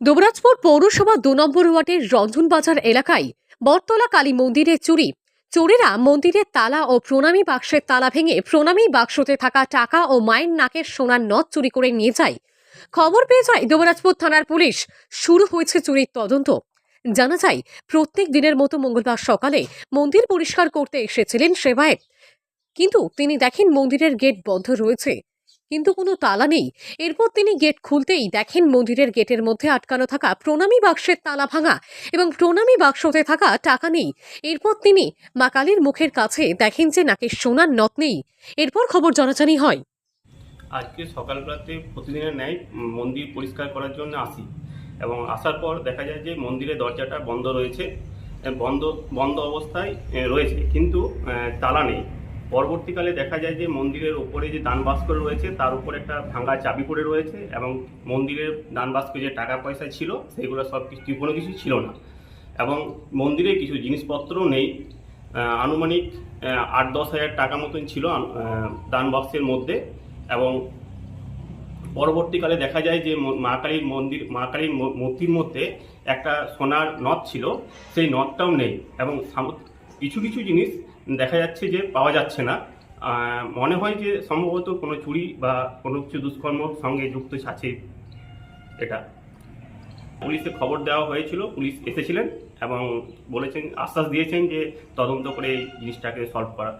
দুবরাজপুর পৌরসভা দু নম্বর ওয়ার্ডের রঞ্জনবাজার এলাকায় বটতলা কালী মন্দিরে চুরি। চোরেরা মন্দিরের তালা ও প্রণামী বাক্সের তালা ভেঙে প্রণামী বাক্সতে থাকা টাকা ও মায়ের নাকের সোনার নথ চুরি করে নিয়ে যায়। খবর পেয়ে যায় দুবরাজপুর থানার পুলিশ। শুরু হয়েছে চুরির তদন্ত। জানা যায়, প্রত্যেক দিনের মতো মঙ্গলবার সকালে মন্দির পরিষ্কার করতে এসেছিলেন সেবায়েত। কিন্তু তিনি দেখেন মন্দিরের গেট বন্ধ রয়েছে। কিন্তু কোনো তালা নেই। এরপর তিনি গেট খুলতেই দেখেন মন্দিরের গেটের মধ্যে আটকানো থাকা প্রণামী বাক্সের তালা ভাঙা এবং প্রণামী বাক্সতে থাকা টাকা নেই। এরপর তিনি মা কালীর মুখের কাছে দেখেন যে নাকি সোনার নথ নেই। এরপর খবর জানাজানি হয়। আজকে সকালবেলাতে প্রতিদিনের ন্যায় মন্দির পরিষ্কার করার জন্য আসি এবং আসার পর দেখা যায় যে মন্দিরের দরজাটা বন্ধ রয়েছে, বন্ধ বন্ধ অবস্থায় রয়েছে কিন্তু তালা নেই। পরবর্তীকালে দেখা যায় যে মন্দিরের ওপরে যে দান বাস্ক রয়েছে, তার উপরে একটা ভাঙা চাবি পড়ে রয়েছে এবং মন্দিরের দান বাস্কে যে টাকা পয়সা ছিল, সেগুলো সব কিছু, কোনো কিছু ছিল না। এবং মন্দিরে কিছু জিনিসপত্রও নেই। আনুমানিক আট দশ হাজার টাকা মতন ছিল দান বক্সের মধ্যে। এবং পরবর্তীকালে দেখা যায় যে ম- কালীর মন্দির, মা কালীর মূর্তির মধ্যে একটা সোনার নথ ছিল, সেই নথটাও নেই। এবং কিছু কিছু জিনিস দেখা যাচ্ছে যে পাওয়া যাচ্ছে না। মনে হয় যে সম্ভবত কোনো চুরি বা কোনো কিছু দুষ্কর্ম সঙ্গে যুক্ত আছে এটা। পুলিশে খবর দেওয়া হয়েছিল, পুলিশ এসেছিলেন এবং বলেছেন, আশ্বাস দিয়েছেন যে তদন্ত করে এই জিনিসটাকে সলভ করা।